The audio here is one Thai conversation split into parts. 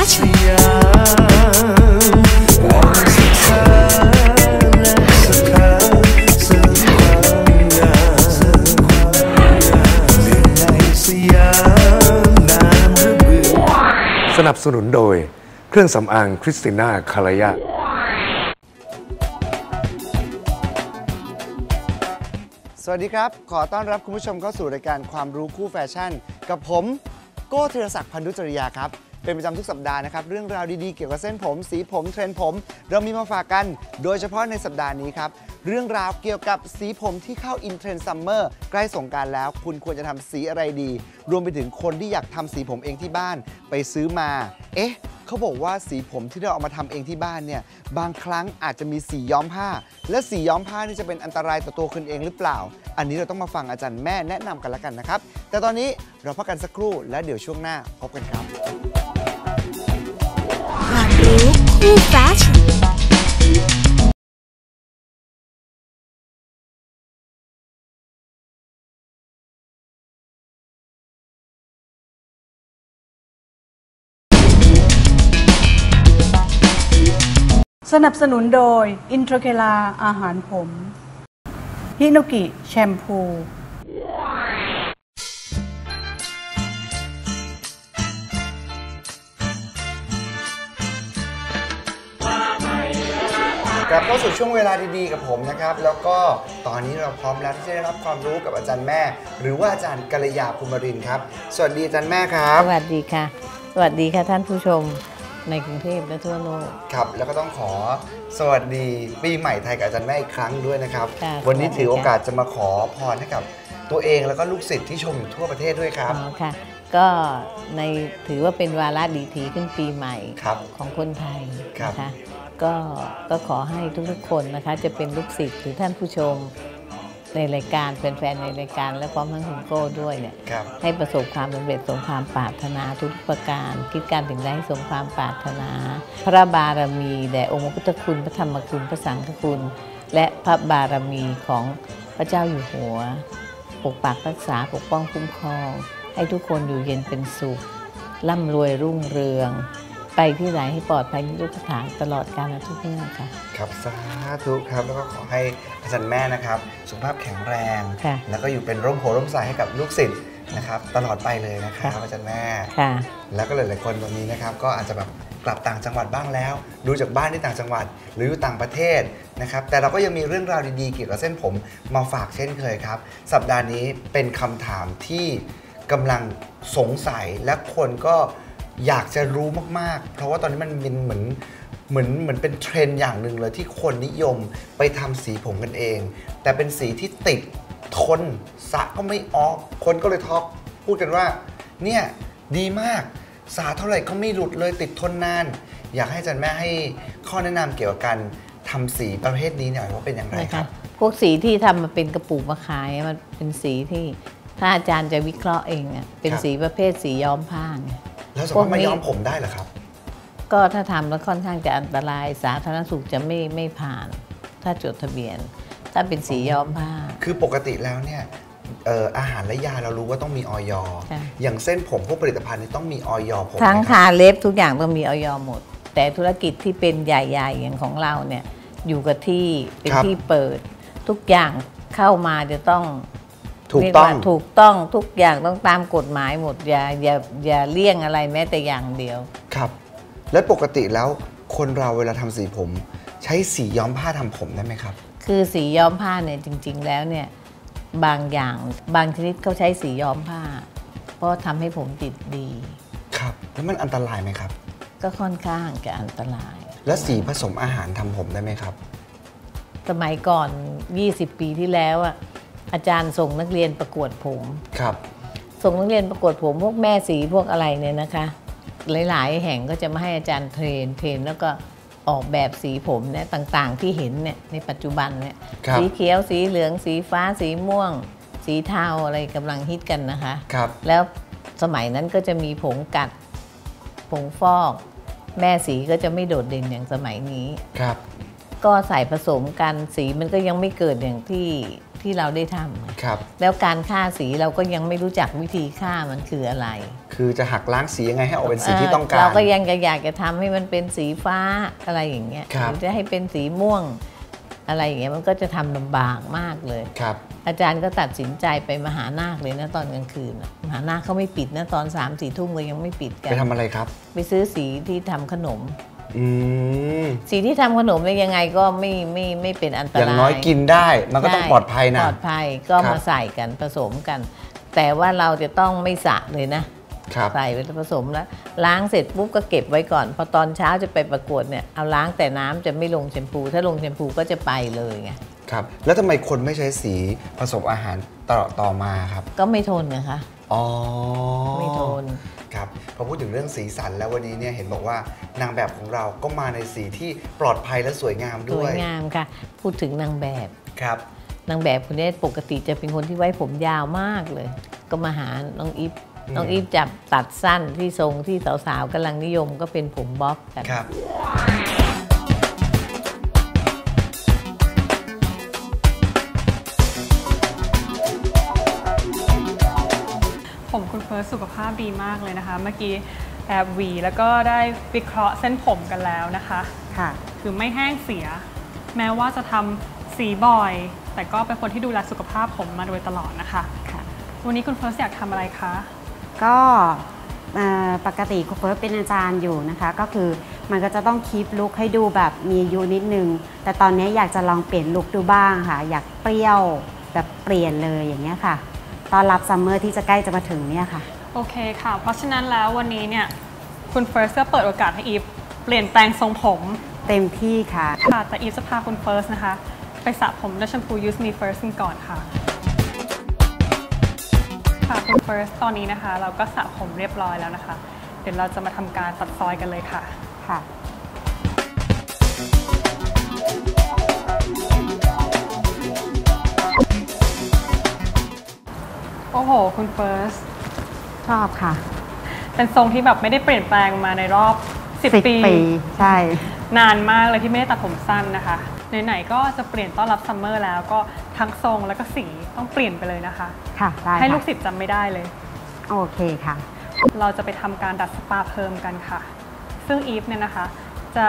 หนึ่งในสยามนามระเบือสนับสนุนโดยเครื่องสำอางคริสติน่าคารยะ สวัสดีครับ ขอต้อนรับคุณผู้ชมเข้าสู่รายการความรู้คู่แฟชั่น กับผม โก้ธีรศักดิ์พันธุจริยาครับ เป็นประจำทุกสัปดาห์นะครับ เรื่องราวดีๆ เกี่ยวกับเส้นผม สีผมเทรนด์ผม เรามีมาฝากกัน โดยเฉพาะในสัปดาห์นี้ครับ เรื่องราวเกี่ยวกับสีผมที่เข้าอินเทรนด์ซัมเมอร์ใกล้สงกรารแล้ว คุณควรจะทำสีอะไรดี รวมไปถึงคนที่อยากทำสีผมเองที่บ้านไปซื้อมา เอ๊ะ เขาบอกว่าสีผมที่เราเอามาทำเองที่บ้านเนี่ยบางครั้งอาจจะมีสีย้อมผ้า และสีย้อมผ้านี่จะเป็นอันตรายต่อตัวคุณเองหรือเปล่า อันนี้เราต้องมาฟังอาจารย์แม่แนะนำกันแล้วกันนะครับ แต่ตอนนี้เราพักกันสักครู่และเดี๋ยวช่วงหน้าพบกันครับ รู้คู่แฟชั่นสนับสนุนโดย อินทรเคลาอาหารผมฮิโนกิแชมพู กลับเข้าสู่ช่วงเวลาดีๆกับผมนะครับ แล้วก็ตอนนี้เราพร้อมแล้วที่จะได้รับความรู้กับอาจารย์แม่ หรือว่าอาจารย์กัลยาภูมิรินทร์ครับ สวัสดีอาจารย์แม่ครับ สวัสดีค่ะ สวัสดีค่ะท่านผู้ชมในกรุงเทพและทั่วโลก ครับ แล้วก็ต้องขอสวัสดีปีใหม่ไทยกับอาจารย์แม่อีกครั้งด้วยนะครับ ค่ะวันนี้สวัสดี ถือโอกาสค่ะจะมาขอพรให้กับ ตัวเองแล้วก็ลูกศิษย์ที่ชมอยู่ทั่วประเทศด้วยครับ อ๋อค่ะ ก็ในถือว่าเป็นวาระดีถีขึ้นปีใหม่ครับ ของคนไทยครับ นะคะ ก็ก็ขอให้ทุกๆคนนะคะ จะเป็นลูกศิษย์หรือท่านผู้ชมในรายการแฟนๆในรายการและพร้อมทั้งคุณโก้ด้วยเนี่ยครับ ให้ประสบความสำเร็จสมความปรารถนาทุกประการ คิดการถึงได้สมความปรารถนา พระบารมีแด่องค์พระพุทธคุณพระธรรมคุณพระสังฆคุณ และพระบารมีของพระเจ้าอยู่หัว ปกปักรักษาปกป้องคุ้มครอง ให้ทุกคนอยู่เย็นเป็นสุขร่ำรวยรุ่งเรือง ไปที่ไหนให้ปลอดภัยในทุกสถานตลอดกาลและทุกเมื่อค่ะ ครับสาธุครับแล้วก็ขอให้อาจารย์แม่นะครับ สุขภาพแข็งแรงค่ะแล้วก็อยู่เป็นร่มโพร่มใสให้กับลูกศิษย์นะครับตลอดไปเลยนะครับค่ะอาจารย์แม่ค่ะแล้วก็หลาย ๆ คนวันนี้นะครับ ก็อาจจะแบบกลับต่างจังหวัดบ้างแล้ว ดูจากบ้านที่ต่างจังหวัด หรืออยู่ต่างประเทศนะครับ แต่เราก็ยังมีเรื่องราวดี ๆ เกี่ยวกับเส้นผมมาฝากเช่นเคยครับ สัปดาห์นี้เป็นคำถามที่กำลังสงสัยและคนก็ อยากจะรู้มากๆ เพราะว่าตอนนี้มันเป็นเหมือนเหมือนเหมือนเป็นเทรนด์อย่างหนึ่งเลยที่คนนิยมไปทำสีผมกันเอง แต่เป็นสีที่ติดทนสระก็ไม่ออก คนก็เลยทอกพูดกันว่า เนี่ยดีมากสระเท่าไหร่ก็ไม่หลุดเลยติดทนนาน อยากให้อาจารย์แม่ให้ข้อแนะนำเกี่ยวกับการทำสีประเภทนี้หน่อยว่าเป็นอย่างไรนะคคะรับ พวกสีที่ทำมาเป็นกระปุกมาขายมันเป็นสีที่ถ้าอาจารย์จะวิเคราะห์เองอะเป็นครับ สีประเภทสีย้อมผ้าไง แล้วสาพวมารถมากนี้ย้อมผมได้เหรอครับ ก็ถ้าทำแล้วค่อนข้างจะอันตรายสาธารณสุขจะไม่ไม่ผ่าน ถ้าจดทะเบียน ถ้าเป็นสีย้อมผ้า คือปกติแล้วเนี่ยเอ่ออาหารและยาเรารู้ว่าต้องมีออยใช่อย่างเส้นผมพวกผลิตภัณฑ์นี่ต้องมีออยผมทั้งไหมครับทาเล็บทุกอย่างต้องมีออยหมด แต่ธุรกิจที่เป็นใหญ่ๆอย่างของเราเนี่ยอยู่กับที่เป็นครับที่เปิด ทุกอย่างเข้ามาจะต้อง ถูกเรียต้องว่าถูกต้องทุกอย่างต้องตามกฎหมายหมดอย่าอย่าอย่าเลี่ยงอะไรแม้แต่อย่างเดียว ครับ และปกติแล้วคนเราเวลาทำสีผม ใช้สีย้อมผ้าทำผมได้ไหมครับ คือสีย้อมผ้าเนี่ยจริง ๆ แล้วเนี่ยบางอย่างบางชนิดเขาใช้สีย้อมผ้า เพราะทำให้ผมติดดี ครับ แล้วมันอันตรายไหมครับ ก็ค่อนข้างจะอันตราย และสีผสมอาหารทำผมได้ไหมครับ สมัยก่อน 20 ปีที่แล้วอะ อาจารย์ส่งนักเรียนประกวดผมครับ ส่งนักเรียนประกวดผมพวกแม่สีพวกอะไรเนี่ยนะคะ หลาย ๆ แห่งก็จะมาให้อาจารย์เทรนเทรนแล้วก็ออกแบบสีผมเนี่ยต่างๆที่เห็นเนี่ยในปัจจุบันเนี่ยครับสีเขียวสีเหลืองสีฟ้าสีม่วง สีเทาอะไรกำลังฮิตกันนะคะครับแล้วสมัยนั้นก็จะมีผงกัด ผงฟอก แม่สีก็จะไม่โดดเด่นอย่างสมัยนี้ครับ ก็ใส่ผสมกันสีมันก็ยังไม่เกิดอย่างที่ ที่เราได้ทำครับ แล้วการฆ่าสีเราก็ยังไม่รู้จักวิธีฆ่ามันคืออะไร คือจะหักล้างสียังไงให้ออกเป็นสีที่ต้องการ เราก็ยังจะอยากจะทำให้มันเป็นสีฟ้าอะไรอย่างเงี้ยครับหรือจะให้เป็นสีม่วงอะไรอย่างเงี้ยมันก็จะทำลำบากมากเลยครับ อาจารย์ก็ตัดสินใจไปมหานาคเลยนะตอนกลางคืนน่ะมหานาคเขาไม่ปิดนะตอนสามสี่ทุ่มก็ยังไม่ปิดกัไปนทำอะไรครับ ไปซื้อสีที่ทำขนมอืม สีที่ทำขนมเนี่ยยังไงก็ไม่ไม่ไม่เป็นอันตรายอย่างน้อยกินได้ มันก็ต้องใช่ปลอดภัยนะปลอดภัยก็ครับมาใส่กันผสมกัน แต่ว่าเราจะต้องไม่สระเลยนะครับใส่ไปผสมแล้ว ล้างเสร็จปุ๊บก็เก็บไว้ก่อน พอตอนเช้าจะไปประกวดเนี่ยเอาล้างแต่น้ำจะไม่ลงแชมพู ถ้าลงแชมพูก็จะไปเลยไงครับแล้วทำไมคนไม่ใช้สีผสมอาหารต่อต่อมาครับ ก็ไม่ทนนะคะอ๋อไม่ทน ครับพอพูดถึงเรื่องสีสันแล้ววันนี้เนี่ยเห็นบอกว่านางแบบของเราก็มาในสีที่ปลอดภัยและสวยงามสด้ววยยงามค่ะ พูดถึงนางแบบ ครับ นางแบบคนนี้ปกติจะเป็นคนที่ไว้ผมยาวมากเลย ก็มาหาน้องอีฟน้องอีฟจับตัดสั้นที่ทรงที่สาวๆกำลังนิยมก็เป็นผมบ๊อบกัน ครับ ร์สสุขภาพดีมากเลยนะคะ เมื่อกี้แอบหวีแล้วก็ได้วิเคราะห์เส้นผมกันแล้วนะคะค่ะ คือไม่แห้งเสีย แม้ว่าจะทำสีบ่อย แต่ก็เป็นคนที่ดูแลสุขภาพผมมาโดยตลอดนะคะ ค่ะ วันนี้คุณเฟิร์สอยากทำอะไรคะ ก็เอ่อปกติคุณเฟิร์สเป็นอาจารย์อยู่นะคะ ก็คือมันก็จะต้องคีปลุคให้ดูแบบมีอายุนิดนึง แต่ตอนนี้อยากจะลองเปลี่ยนลุคดูบ้างค่ะ อยากเปรี้ยวแบบเปลี่ยนเลยอย่างเงี้ยค่ะ ตอนรับซัมเมอร์ที่จะใกล้จะมาถึงเนี่ยค่ะ โอเคค่ะ เพราะฉะนั้นแล้ววันนี้เนี่ยคุณเฟิร์สก็เปิดโอกาสให้อีฟเปลี่ยนแปลงทรงผม เต็มที่ค่ะ ค่ะแต่อีฟจะพาคุณเฟิร์สนะคะ ไปสระผมด้วยแชมพู Use Me First กันก่อนค่ะ ค่ะคุณเฟิร์สตอนนี้นะคะ เราก็สระผมเรียบร้อยแล้วนะคะ เดี๋ยวเราจะมาทำการตัดซอยกันเลยค่ะ ค่ะ อ้โห คุณเฟิร์ส ชอบค่ะ เป็นทรงที่แบบไม่ได้เปลี่ยนแปลงมาในรอบ 10 ปี ใช่ นานมากเลยที่ไม่ได้ตัดผมสั้นนะคะไหนๆก็จะเปลี่ยนต้อนรับซัมเมอร์แล้วก็ทั้งทรงแล้วก็สีต้องเปลี่ยนไปเลยนะคะ ค่ะได้ให้ลูกค่ะศิษย์จำไม่ได้เลย โอเคค่ะ เราจะไปทำการดัดสปาเพิ่มกันค่ะ ซึ่งอีฟเนี่ยนะคะ จะ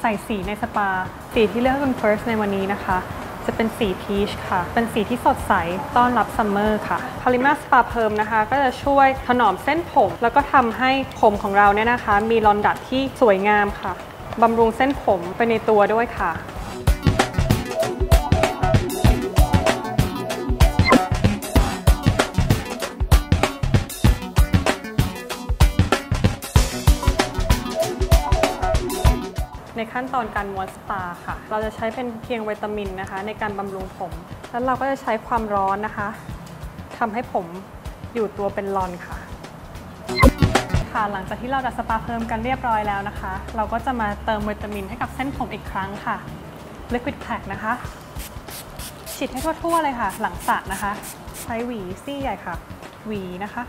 ใส่สีในสปาสีที่เลือกเป็น first ในวันนี้นะคะ จะเป็นสีพีชค่ะ เป็นสีที่สดใส ต้อนรับซัมเมอร์ค่ะพาริมาสปาเพิ่มนะคะ ก็จะช่วยถนอมเส้นผม แล้วก็ทำให้ผมของเราเนี่ยนะคะ มีลอนดัดที่สวยงามค่ะบำรุงเส้นผมไปในตัวด้วยค่ะ ขั้นตอนการม้วนสปาค่ะ เราจะใช้เป็นเพียงวิตามินนะคะ ในการบำรุงผม แล้วเราก็จะใช้ความร้อนนะคะทำให้ผมอยู่ตัวเป็นรอนค่ะ ค่ะหลังจากที่เราดัดสปาเพิ่มกันเรียบร้อยแล้วนะคะ เราก็จะมาเติมวิตามินให้กับเส้นผมอีกครั้งค่ะ Liquid Pack นะคะ ฉีดให้ทั่วๆเลยค่ะ หลังสระนะคะ ใช้หวีซี่ใหญ่ค่ะ หวีนะคะ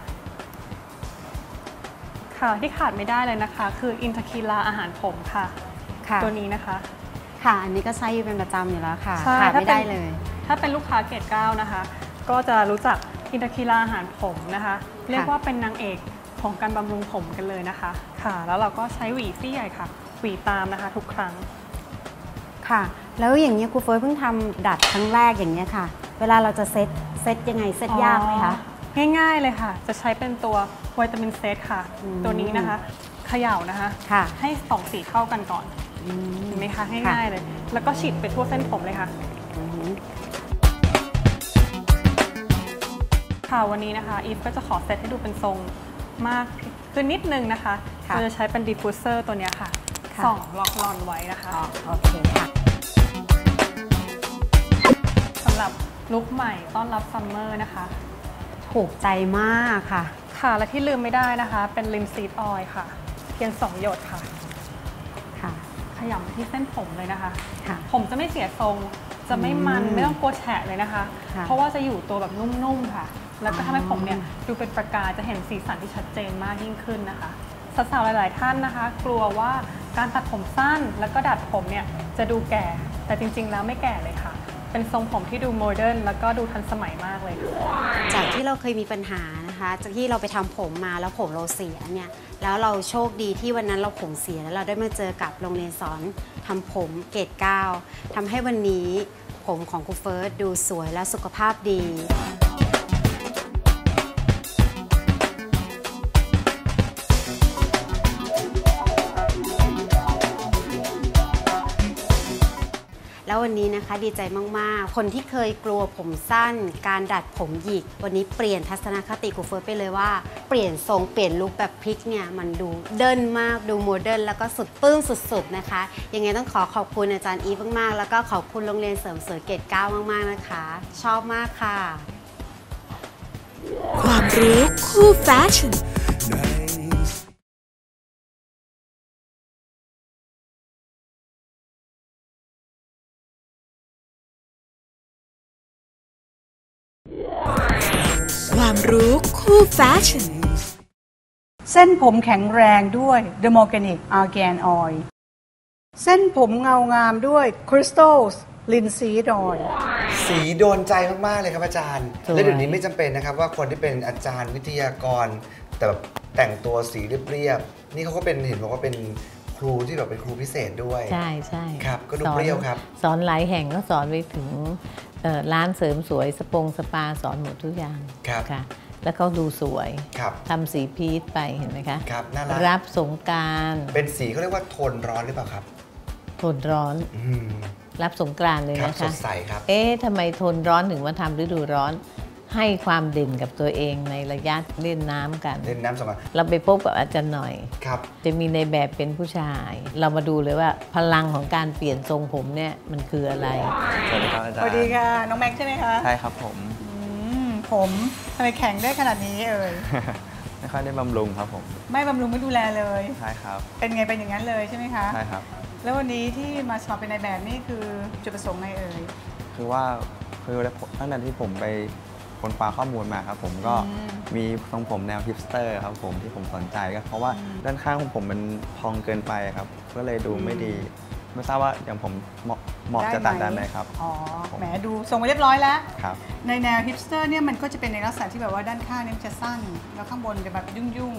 ค่ะที่ขาดไม่ได้เลยนะคะ คืออินทคีลาอาหารผมค่ะ ค่ะ ตัวนี้นะคะ ค่ะ อันนี้ก็ใช้อยู่เป็นประจำอยู่แล้วค่ะใช่ขาดถ้าไม่เป็น ได้เลย ถ้าเป็นลูกค้าเกรดเก้านะคะ ก็จะรู้จักอินทคีลาอาหารผมนะคะ เรียกว่าเป็นนางเอกของการบำรุงผมกันเลยนะคะ ค่ะ แล้วเราก็ใช้หวีซี่ใหญ่ค่ะ หวีตามนะคะ ทุกครั้ง ค่ะ แล้วอย่างนี้ยครูเฟิร์สเพิ่งทำดัดครั้งแรกอย่างเงี้ยค่ะ เวลาเราจะเซตเซตยังไงเซตยากไหมคะ อ๋อง่ายๆเลยค่ะ จะใช้เป็นตัววิตามินเซตค่ะ อืม ตัวนี้นะคะเขย่านะคะ ค่ะ ให้สองสีเข้ากันก่อนอืม เห็นไหมคะง่ายๆเลย แล้วก็ฉีดไปทั่วเส้นผมเลยค่ะอืมค่ะวันนี้นะคะอีฟก็จะขอเซตให้ดูเป็นทรงมากขึ้นนิดนึงนะคะค่ะเราจะใช้เป็นดิฟฟูเซอร์ตัวเนี้ยค่ะค่ะส่องล็อกลอนไว้นะคะอ๋อโอเคค่ะสำหรับลุคใหม่ต้อนรับซัมเมอร์นะคะโทถูกใจมากค่ะ ค่ะและที่ลืมไม่ได้นะคะ เป็นลินซีดออยล์ค่ะ เพียง 2 หยดค่ะค่ะข ยำที่เส้นผมเลยนะคะ ค่ะ ผมจะไม่เสียทรง จะไม่มัน อืมไม่ต้องกลัวแฉะเลยนะคะ ค่ะเพราะว่าจะอยู่ตัวแบบนุ่มๆค่ะ แล้วก็ทำให้ผมเนี่ยอ๋อดูเป็นประกายจะเห็นสีสันที่ชัดเจนมากยิ่งขึ้นนะคะ สาวๆหลาย ๆ ท่านนะคะ กลัวว่าการตัดผมสั้นแล้วก็ดัดผมเนี่ยจะดูแก่ แต่จริงๆแล้วไม่แก่เลยค่ะ เป็นทรงผมที่ดูโมเดิร์นแล้วก็ดูทันสมัยมากเลยค่ะ จากที่เราเคยมีปัญหานะคะ จากที่เราไปทำผมมาแล้วผมเราเสียเนี่ย แล้วเราโชคดีที่วันนั้นเราผมเสียแล้วเราได้มาเจอกับโรงเรียนสอนทำผมเกรดเก้าทำให้วันนี้ผมของครูเฟิร์สดูสวยและสุขภาพดี นะคะดีใจมากๆ คนที่เคยกลัวผมสั้น การดัดผมหยิก วันนี้เปลี่ยนทัศนคติกูเฟิร์สไปเลยว่าเปลี่ยนทรงเปลี่ยนลุคแบบพลิกเนี่ยมันดูเดินมากดูโมเดิร์นแล้วก็สุดปลื้มสุดๆนะคะ ยังไงต้องขอขอบคุณอาจารย์อีฟมากๆ แล้วก็ขอบคุณโรงเรียนเสริมสวยเกรดเก้ามากๆนะคะ ชอบมากค่ะ ความรู้คู่แฟชั่น คู่แฟชั่นเส้นผมแข็งแรงด้วย The Organic Argan Oil เส้นผมเงางามด้วย Crystals Linseed Oil สีโดนใจมาก ๆ เลยครับอาจารย์สวยและเดี๋ยวนี้ไม่จำเป็นนะครับ ว่าคนที่เป็นอาจารย์วิทยากร แต่แบบแต่งตัวสีเรียบๆนี่เขาก็เป็นเห็นบอกว่าเป็นครูที่แบบเป็นครูพิเศษด้วย ใช่ใช่ครับ ก็ดูสอนเปรี้ยวครับ สอนหลายแห่งก็สอนไปถึงเอ่อร้านเสริมสวยสปงสปาสอนหมดทุกอย่างครับค่ะ แล้วเขาดูสวยครับทำสีพีชไปเห็นไหมคะครับน่ารักรับสงกรารเป็นสีเขาเรียกว่าโทนร้อนหรือเปล่าครับทนร้อนอืมรับสงกรานต์เลยครับนะสคะดใสครับ เอ๊ะทำไมทนร้อนถึงมาทำฤดูร้อน ให้ความเด่นกับตัวเองในระยะเล่นน้ำกัน เล่นน้ำสงกรานต์เราไปพบกับอาจารย์หน่อยครับ จะมีในแบบเป็นผู้ชาย เรามาดูเลยว่าพลังของการเปลี่ยนทรงผมเนี่ยมันคืออะไรสวัสดีครับอาจารย์สวัสดีค่ะน้องแม็กซ์ใช่ไหมคะใช่ครับผมอืม ผมทำไมแข็งได้ขนาดนี้เอ่ย ไม่ค่อยได้บำรุงครับผม ไม่บำรุงไม่ดูแลเลย ใช่ครับ เป็นไงเป็นอย่างนั้นเลยใช่ไหมคะ ใช่ครับ แล้ววันนี้ที่มาสมัครเป็นนายแบบนี่คือจุดประสงค์ไงเอ่ย คือว่าคือตั้งแต่ที่ผมไปค้นคว้าข้อมูลมาครับผมก็อืมมีทรงผมแนวฮิปสเตอร์ครับผมที่ผมสนใจก็เพราะว่าด้านข้างของผมมันพองเกินไปครับ ก็เลยดูไม่ดี ไม่ทราบว่าอย่างผมเหมาะเหมาะจะตัดด้านไหนครับ อ๋อ แหมดูทรงไปเรียบร้อยแล้ว ครับ ในแนวฮิปสเตอร์เนี่ยมันก็จะเป็นในลักษณะที่แบบว่าด้านข้างเนี่ยมันจะสั้น แล้วข้างบนจะแบบยุ่งยุ่ง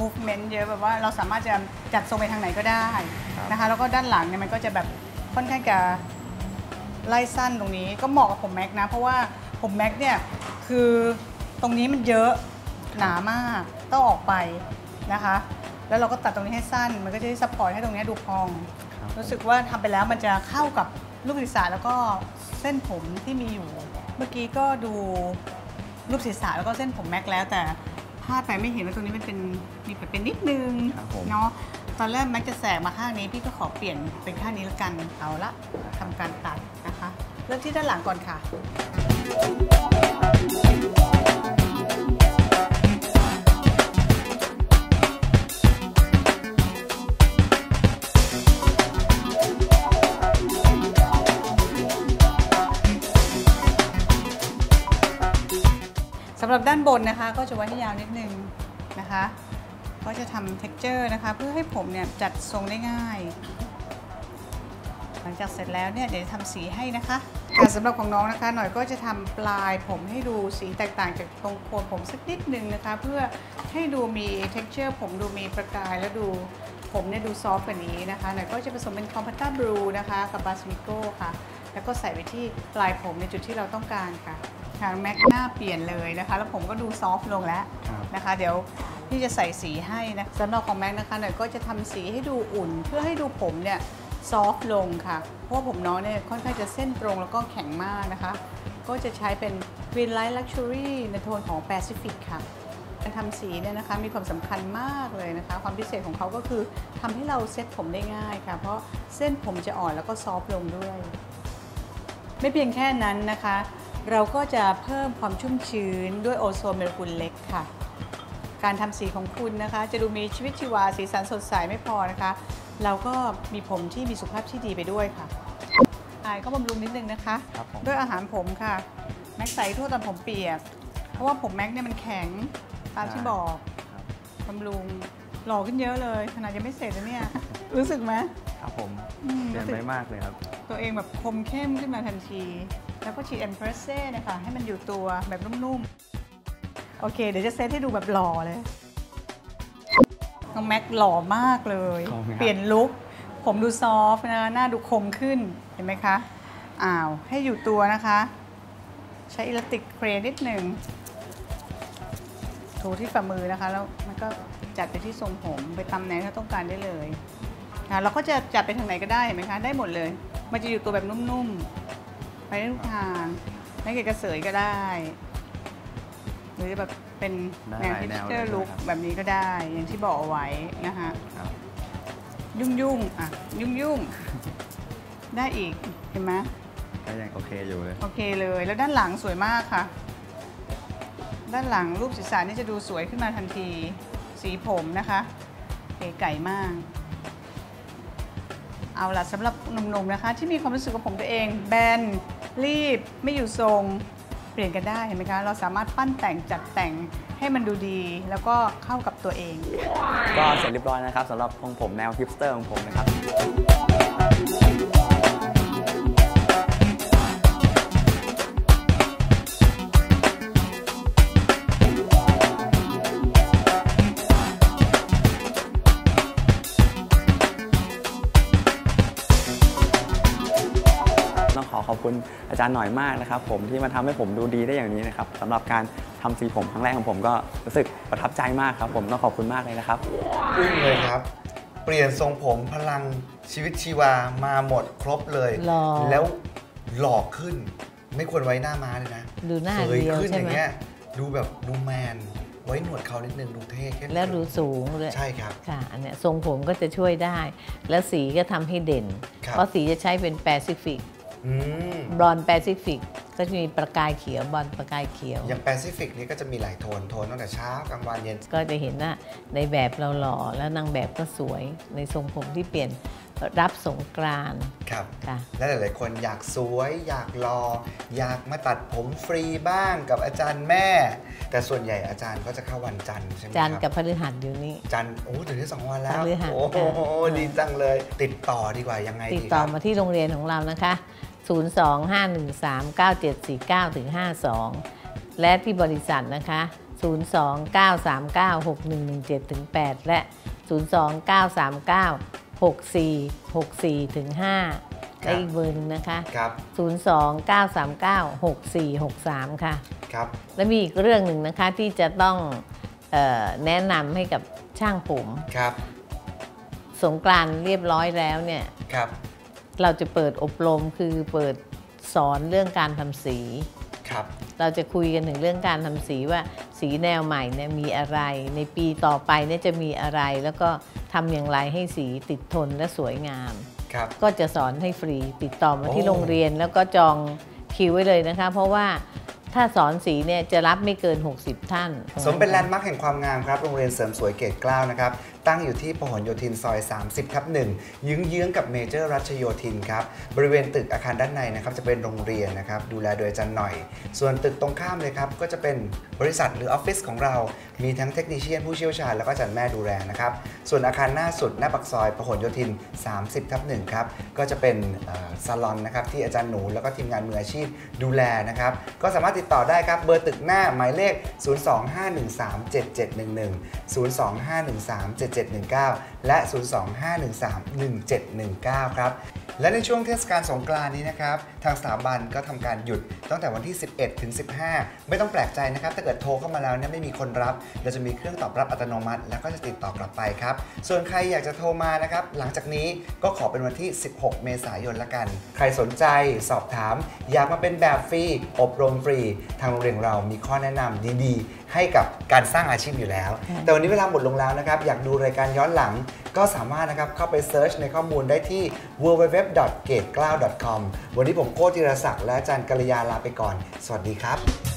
movement เยอะแบบว่าเราสามารถจะจัดทรงไปทางไหนก็ได้ครับนะคะ แล้วก็ด้านหลังเนี่ยมันก็จะแบบค่อนข้างจะไล่สั้นตรงนี้ก็เหมาะกับผมแม็กนะ เพราะว่าผมแม็กเนี่ยคือตรงนี้มันเยอะหนามากต้องออกไปนะคะ แล้วเราก็ตัดตรงนี้ให้สั้น มันก็จะได้ซัพพอร์ตให้ตรงนี้ดูพองค รับรู้สึกว่าทำไปแล้วมันจะเข้ากับลูกศีรษะแล้วก็เส้นผมที่มีอยู่ เมื่อกี้ก็ดูรูปศีรษะแล้วก็เส้นผมแม็กแล้วแต่พลาดไปไม่เห็นว่าตรงนี้มันเป็นมีแบบเป็นนิดนึงครับผมเนาะตอนแรกแม็กจะแสกมาข้างนี้พี่ก็ขอเปลี่ยนเป็นข้างนี้แล้วกันเอาละทำการตัดนะคะ เริ่มที่ด้านหลังก่อนค่ะ หรับด้านบนนะคะ ก็จะไว้ให้ยาวนิดนึงนะคะ ก็จะทำ texture นะคะ เพื่อให้ผมเนี่ยจัดทรงได้ง่าย หลังจากเสร็จแล้วเนี่ยเดี๋ยวทำสีให้นะคะค่ะสำหรับของน้องนะคะ หน่อยก็จะทำปลายผมให้ดูสีแตกต่างจากตรงโคนผมสักนิดนึงนะคะ เพื่อให้ดูมี texture ผมดูมีประกายและดูผมเนี่ยดูซอฟต์กว่านี้นะคะ หน่อยก็จะผสมเป็น compata blue นะคะกับบาสมิโก้ค่ะ แล้วก็ใส่ไปที่ปลายผมในจุดที่เราต้องการค่ะ ทางแม็กหน้าเปลี่ยนเลยนะคะ แล้วผมก็ดูซอฟต์ลงแล้วครับนะคะ เดี๋ยวพี่จะใส่สีให้นะสำหรับของแม็กนะคะหน่อยก็จะทำสีให้ดูอุ่น เพื่อให้ดูผมเนี่ยซอฟต์ลงค่ะ เพราะว่าผมน้องเนี่ยค่อนข้างจะเส้นตรงแล้วก็แข็งมากนะคะ ก็จะใช้เป็น Green Light Luxury ในโทนของ Pacific ค่ะการทำสีเนี่ยนะคะมีความสำคัญมากเลยนะคะ ความพิเศษของเขาก็คือทำให้เราเซ็ตผมได้ง่ายค่ะ เพราะเส้นผมจะอ่อนแล้วก็ซอฟต์ลงด้วย ไม่เพียงแค่นั้นนะคะ เราก็จะเพิ่มความชุ่มชื้นด้วยโอโซนโมเลกุลเล็กค่ะ การทำสีของคุณนะคะ จะดูมีชีวิตชีวาสีสันสดใสไม่พอนะคะ เราก็มีผมที่มีสุขภาพที่ดีไปด้วยค่ะอายก็บำรุงนิดนึงนะคะ ครับผม ด้วยอาหารผมค่ะ แม็กใส่ทั่วตอนผมเปียก เพราะว่าผมแม็กเนี่ยมันแข็งตามที่บอก ครับบำรุงหล่อขึ้นเยอะเลย ขนาดยังไม่เสร็จนะเนี่ย รู้สึกไหม ครับผมอืม เปลี่ยนไปมากเลยครับ ตัวเองแบบคมเข้มขึ้นมาทันที แล้วก็ฉีดเอ็มเพรสเซ่นะคะให้มันอยู่ตัวแบบนุ่มๆ โอเค เดี๋ยวจะเซตให้ดูแบบหล่อเลย น้องแม็กหล่อมากเลย ขอบคุณครับ เปลี่ยนลุคผมดูซอฟต์นะหน้าดูคมขึ้นเห็นไหมคะ อ้าว ให้อยู่ตัวนะคะ ใช้อิเล็กตริกเครนิดหนึ่งถูที่ฝ่ามือนะคะ แล้วมันก็จัดไปที่ทรงผมไปตำแหน่งที่ต้องการได้เลยอะเราก็จะจัดไปทางไหนก็ได้เห็นไหมคะ ได้หมดเลย มันจะอยู่ตัวแบบนุ่มๆ ไปได้ทุกทางไม่เกี่ยวกับเสยก็ได้ หรือจะแบบเป็นได้แนวหลายแนวฮิปสเตอร์เลยลุคครับ แบบนี้ก็ได้ อย่างที่บอกเอาไว้นะคะ ครับ ยุ่งยุ่งๆอะ ยุ่งยุ่งๆ ได้อีก เห็นไหมก็ยังโอเคอยู่เลย โอเคเลย แล้วด้านหลังสวยมากค่ะ ด้านหลังรูปศีรษะนี่จะดูสวยขึ้นมาทันที สีผมนะคะเก๋ไก่มาก เอาล่ะสำหรับหนุ่มๆนะคะ ที่มีความรู้สึกว่าผมตัวเอง แบน รีบไม่อยู่ทรงเปลี่ยนกันได้เห็นไหมคะ เราสามารถปั้นแต่งจัดแต่งให้มันดูดี แล้วก็เข้ากับตัวเอง ก็เสร็จเรียบร้อยนะครับสำหรับของผมแนวฮิปสเตอร์ของผมนะครับต้องขอขอบคุณ จารย์หน่อยมากนะครับผมที่มาทำให้ผมดูดีได้อย่างนี้นะครับสำหรับการทำสีผมครั้งแรกของผมก็รู้สึกประทับใจมากครับผมต้องขอบคุณมากเลยนะครับอึ้งเลยครับ เปลี่ยนทรงผมพลังชีวิตชีวามาหมดครบเลยหล่อแล้วหล่อขึ้น ไม่ควรไว้หน้าม้าเลยนะดูหน้าสวยเดียวขึ้นใช่อย่าไหมงเงี้ยดูแบบดูแมนไว้หนวดเขานิดนึงดูเท่เข้มแล้วดูสูงเลยใช่ครับค่ะอันเนี้ยทรงผมก็จะช่วยได้ แล้วสีก็ทำให้เด่นครับเพราะสีจะใช้เป็นแปซิฟิกอืม บรอนแปซิฟิกก็จะมีประกายเขียวบอลประกายเขียว อย่างแปซิฟิกนี่ก็จะมีหลายโทน โทนตั้งแต่เช้ากลางวันเย็น ก็จะเห็นว่าในแบบเราหล่อแล้วนางแบบก็สวยในทรงผมที่เปลี่ยนรับสงกรานต์ครับค่ะและหลาย ๆ คนอยากสวยอยากรอ อยากมาตัดผมฟรีบ้างกับอาจารย์แม่ แต่ส่วนใหญ่อาจารย์ก็จะเข้าวันจันทร์ใช่ไหมจันทร์คกัรับบพฤหัสอยู่นี่จันทร์โอ้ถึงที่สองวันแล้วพฤหัสโอ้โหค่ะดีจังเลย ติดต่อดีกว่ายังไงติดดีคต่อรับมาที่โรงเรียนของเรานะคะ 025139749-52 และที่บริษัทนะคะ 029396117-8และ 029396464-5และอีกเบอร์หนึ่งนะคะครับ 029396463 ค่ะครับและมีอีกเรื่องหนึ่งนะคะที่จะต้องเออแนะนำให้กับช่างผมครับ สงกรานต์เรียบร้อยแล้วเนี่ยครับ เราจะเปิดอบรมคือเปิดสอนเรื่องการทำสีครับ เราจะคุยกันถึงเรื่องการทำสีว่าสีแนวใหม่เนี่ยมีอะไร ในปีต่อไปเนี่ยจะมีอะไร แล้วก็ทำอย่างไรให้สีติดทนและสวยงาม ครับ ก็จะสอนให้ฟรีติดต่อมาที่โอ้โรงเรียนแล้วก็จองคิวไว้เลยนะคะ เพราะว่าถ้าสอนสีเนี่ยจะรับไม่เกิน 60 ท่าน สมเป็นแลนด์มาร์คแห่งความงามครับ โรงเรียนเสริมสวยเกตเกล้านะครับตั้งอยู่ที่พหลโยธินซอย 30ทับหนึ่งยื้งเยื้องๆกับเมเจอร์รัชโยธินครับบริเวณตึกอาคารด้านในนะครับจะเป็นโรงเรียนนะครับดูแลโดยอาจารย์หน่อย ส่วนตึกตรงข้ามเลยครับก็จะเป็นบริษัทหรือออฟฟิศของเรา มีทั้งเทคนิชเชียนผู้เชี่ยวชาญแล้วก็อาจารย์แม่ดูแลนะครับส่วนอาคารหน้าสุดหน้าปากซอยพหลโยธิน 30ทับหนึ่งครับก็จะเป็นซาลอนนะครับที่อาจารย์หนูแล้วก็ทีมงานมืออาชีพดูแลนะครับก็สามารถติดต่อได้ครับเบอร์ตึกหน้าหมายเลข 025137711 1719 และ 025131719 ครับ และในช่วงเทศกาลสงกรานต์นี้นะครับ ทางสถาบันก็ทำการหยุดตั้งแต่วันที่ 11 ถึง 15 ไม่ต้องแปลกใจนะครับ ถ้าเกิดโทรเข้ามาแล้วเนี่ยไม่มีคนรับ เราจะมีเครื่องตอบรับอัตโนมัติ แล้วก็จะติดต่อกลับไปครับ ส่วนใครอยากจะโทรมานะครับ หลังจากนี้ก็ขอเป็นวันที่ 16 เมษายนละกัน ใครสนใจสอบถาม อยากมาเป็นแบบฟรี อบรมฟรี ทางโรงเรียนเรามีข้อแนะนำดีๆ ให้กับการสร้างอาชีพอยู่แล้ว แต่วันนี้เวลาหมดลงแล้วนะครับ อยากดูรายการย้อนหลัง ก็สามารถนะครับเข้าไปเซิร์ชในข้อมูลได้ที่ www.gateglau.com วันนี้ผมโก้จิรศักดิ์และอาจารย์กัลยาลาไปก่อน สวัสดีครับ